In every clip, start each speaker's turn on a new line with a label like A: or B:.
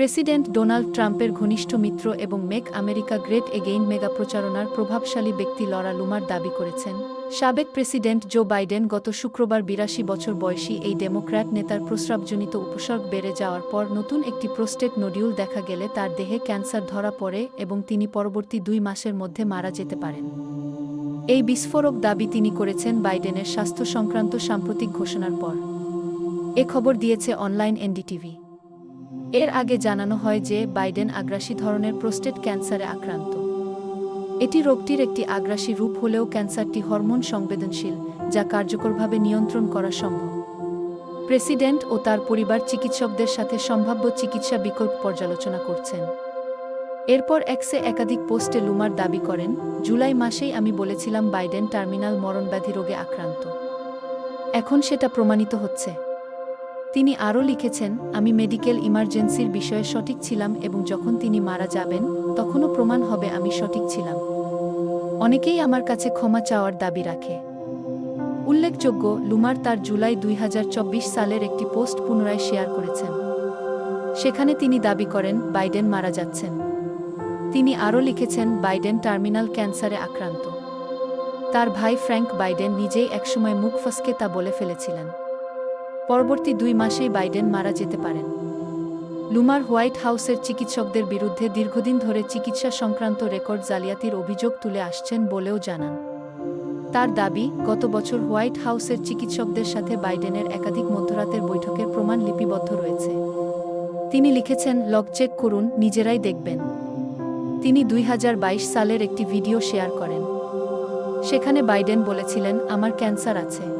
A: President Donald ট্রাম্পের ঘনিষ্ঠ মিত্র এবং make America great again mega প্রচারণার প্রভাবশালী ব্যক্তি লরা লুমার দাবি করেছেন। সাবেক প্রেসিডেন্ট জো বাইডেন গত শুক্রবার বিরাশি বছর বয়সী এই ডেমোক্র্যাট নেতার প্রস্রাবজনিত উপসর্গ বেড়ে যাওয়ার পর নতুন একটি প্রোস্টেট নডিউল দেখা গেলে তার দেহে ক্যান্সার ধরা পড়ে এবং তিনি পরবর্তী দুই মাসের মধ্যে মারা যেতে পারেন। এই বিস্ফোরক দাবি তিনি করেছেন বাইডেনের স্বাস্থ্য সংক্রান্ত সাম্প্রতিক ঘোষণার পর। এ খবর দিয়েছে অনলাইন এনডিটিভি। এর আগে জানানো হয় যে বাইডেন আগ্রাসী ধরনের প্রোস্টেট ক্যান্সারে আক্রান্ত। এটি রোগটির একটি আগ্রাসী রূপ হলেও ক্যান্সারটি হরমোন সংবেদনশীল, যা কার্যকরভাবে নিয়ন্ত্রণ করা সম্ভব। প্রেসিডেন্ট ও তার পরিবার চিকিৎসকদের সাথে সম্ভাব্য চিকিৎসা বিকল্প পর্যালোচনা করছেন। এরপর এক্সে একাধিক পোস্টে লুমার দাবি করেন, জুলাই মাসেই আমি বলেছিলাম বাইডেন টার্মিনাল মরণব্যাধি রোগে আক্রান্ত। এখন সেটা প্রমাণিত হচ্ছে। তিনি আরও লিখেছেন, আমি মেডিকেল ইমার্জেন্সির বিষয়ে সঠিক ছিলাম এবং যখন তিনি মারা যাবেন, তখনও প্রমাণ হবে আমি সঠিক ছিলাম। অনেকেই আমার কাছে ক্ষমা চাওয়ার দাবি রাখে। উল্লেখযোগ্য, লুমার তার জুলাই দুই হাজার চব্বিশ সালের একটি পোস্ট পুনরায় শেয়ার করেছেন। সেখানে তিনি দাবি করেন, বাইডেন মারা যাচ্ছেন। তিনি আরও লিখেছেন, বাইডেন টার্মিনাল ক্যান্সারে আক্রান্ত। তার ভাই ফ্র্যাঙ্ক বাইডেন নিজেই একসময় মুখ ফসকে তা বলে ফেলেছিলেন। পরবর্তী দুই মাসেই বাইডেন মারা যেতে পারেন। লুমার হোয়াইট হাউসের চিকিৎসকদের বিরুদ্ধে দীর্ঘদিন ধরে চিকিৎসা সংক্রান্ত রেকর্ড জালিয়াতির অভিযোগ তুলে আসছেন বলেও জানান। তার দাবি, গত বছর হোয়াইট হাউসের চিকিৎসকদের সাথে বাইডেনের একাধিক মধ্যরাতের বৈঠকের প্রমাণ লিপিবদ্ধ রয়েছে। তিনি লিখেছেন, লগ চেক করুন, নিজেরাই দেখবেন। তিনি দুই হাজার বাইশ সালের একটি ভিডিও শেয়ার করেন। সেখানে বাইডেন বলেছিলেন, আমার ক্যান্সার আছে।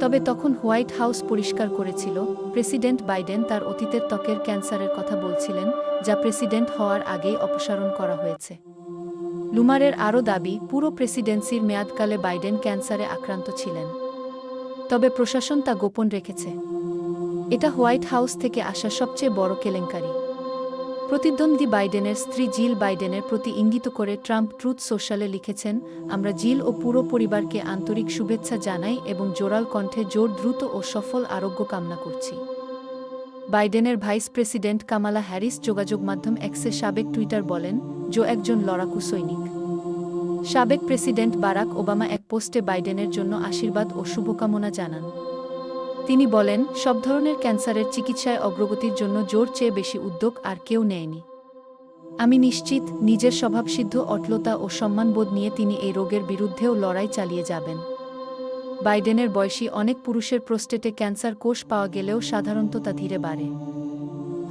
A: তবে তখন হোয়াইট হাউস পরিষ্কার করেছিল, প্রেসিডেন্ট বাইডেন তার অতীতের ত্বকের ক্যান্সারের কথা বলছিলেন, যা প্রেসিডেন্ট হওয়ার আগেই অপসারণ করা হয়েছে। লুমারের আরও দাবি, পুরো প্রেসিডেন্সির মেয়াদকালে বাইডেন ক্যান্সারে আক্রান্ত ছিলেন। তবে প্রশাসন তা গোপন রেখেছে। এটা হোয়াইট হাউস থেকে আসা সবচেয়ে বড় কেলেঙ্কারি। প্রতিদ্বন্দ্বী বাইডেনের স্ত্রী জিল বাইডেনের প্রতি ইঙ্গিত করে ট্রাম্প ট্রুথ সোশ্যালে লিখেছেন, আমরা জিল ও পুরো পরিবারকে আন্তরিক শুভেচ্ছা জানাই এবং জোরাল কণ্ঠে জোর, দ্রুত ও সফল আরোগ্য কামনা করছি। বাইডেনের ভাইস প্রেসিডেন্ট কামালা হ্যারিস যোগাযোগ মাধ্যম এক্সে সাবেক টুইটার বলেন, জো একজন লড়াকু সৈনিক। সাবেক প্রেসিডেন্ট বারাক ওবামা এক পোস্টে বাইডেনের জন্য আশীর্বাদ ও শুভকামনা জানান। তিনি বলেন, সব ধরনের ক্যান্সারের চিকিৎসায় অগ্রগতির জন্য জোর চেয়ে বেশি উদ্যোগ আর কেউ নেয়নি। আমি নিশ্চিত, নিজের স্বভাবসিদ্ধ অটলতা ও সম্মানবোধ নিয়ে তিনি এই রোগের বিরুদ্ধেও লড়াই চালিয়ে যাবেন। বাইডেনের বয়সী অনেক পুরুষের প্রোস্টেটে ক্যান্সার কোষ পাওয়া গেলেও সাধারণত তা ধীরে বাড়ে।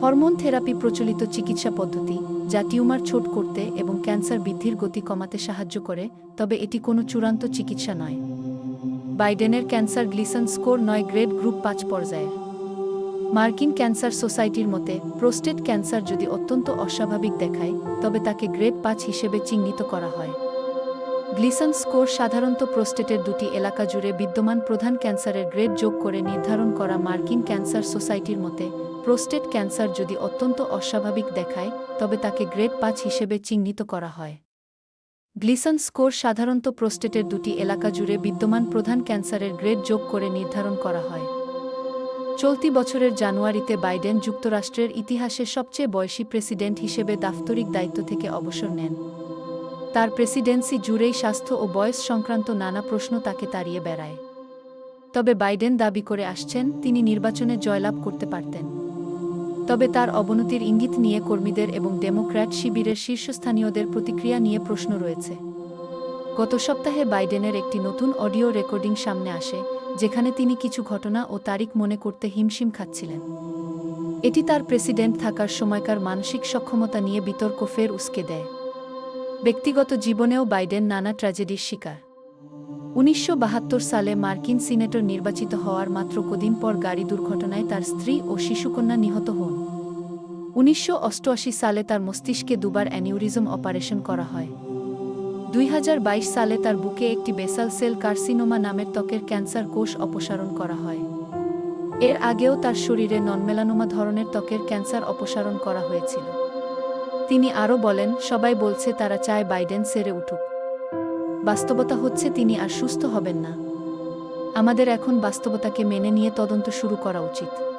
A: হরমোন থেরাপি প্রচলিত চিকিৎসা পদ্ধতি, যা টিউমার ছোট করতে এবং ক্যান্সার বৃদ্ধির গতি কমাতে সাহায্য করে, তবে এটি কোনো চূড়ান্ত চিকিৎসা নয়। বাইডেনের ক্যান্সার গ্লিসন স্কোর নয় গ্রেড গ্রুপ পাঁচ পর্যায়ে। মার্কিন ক্যান্সার সোসাইটির মতে, প্রোস্টেট ক্যান্সার যদি অত্যন্ত অস্বাভাবিক দেখায়, তবে তাকে গ্রেড পাঁচ হিসেবে চিহ্নিত করা হয়। গ্লিসন স্কোর সাধারণত প্রোস্টেটের দুটি এলাকা জুড়ে বিদ্যমান প্রধান ক্যান্সারের গ্রেড যোগ করে নির্ধারণ করা মার্কিন ক্যান্সার সোসাইটির মতে, প্রোস্টেট ক্যান্সার যদি অত্যন্ত অস্বাভাবিক দেখায়, তবে তাকে গ্রেড পাঁচ হিসেবে চিহ্নিত করা হয়। গ্লিসন স্কোর সাধারণত প্রোস্টেটের দুটি এলাকা জুড়ে বিদ্যমান প্রধান ক্যান্সারের গ্রেড যোগ করে নির্ধারণ করা হয়। চলতি বছরের জানুয়ারিতে বাইডেন যুক্তরাষ্ট্রের ইতিহাসে সবচেয়ে বয়সী প্রেসিডেন্ট হিসেবে দাপ্তরিক দায়িত্ব থেকে অবসর নেন। তার প্রেসিডেন্সি জুড়েই স্বাস্থ্য ও বয়স সংক্রান্ত নানা প্রশ্ন তাকে তাড়িয়ে বেড়ায়। তবে বাইডেন দাবি করে আসছেন, তিনি নির্বাচনে জয়লাভ করতে পারতেন। তবে তার অবনতির ইঙ্গিত নিয়ে কর্মীদের এবং ডেমোক্র্যাট শিবিরের শীর্ষস্থানীয়দের প্রতিক্রিয়া নিয়ে প্রশ্ন রয়েছে। গত সপ্তাহে বাইডেনের একটি নতুন অডিও রেকর্ডিং সামনে আসে, যেখানে তিনি কিছু ঘটনা ও তারিখ মনে করতে হিমশিম খাচ্ছিলেন। এটি তার প্রেসিডেন্ট থাকার সময়কার মানসিক সক্ষমতা নিয়ে বিতর্ক ফের উস্কে দেয়। ব্যক্তিগত জীবনেও বাইডেন নানা ট্র্যাজেডির শিকার। উনিশশো বাহাত্তর সালে মার্কিন সিনেটর নির্বাচিত হওয়ার মাত্র কদিন পর গাড়ি দুর্ঘটনায় তার স্ত্রী ও শিশুকন্যা নিহত হন। উনিশশো অষ্টআশি সালে তার মস্তিষ্কে দুবার অ্যানিউরিজম অপারেশন করা হয়। দুই হাজার বাইশ সালে তার বুকে একটি বেসাল সেল কার্সিনোমা নামের ত্বকের ক্যান্সার কোষ অপসারণ করা হয়। এর আগেও তার শরীরে ননমেলানোমা ধরনের ত্বকের ক্যান্সার অপসারণ করা হয়েছিল। তিনি আরও বলেন, সবাই বলছে তারা চায় বাইডেন সেরে উঠুক। বাস্তবতা হচ্ছে তিনি আর সুস্থ হবেন না। আমাদের এখন বাস্তবতাকে মেনে নিয়ে তদন্ত শুরু করা উচিত।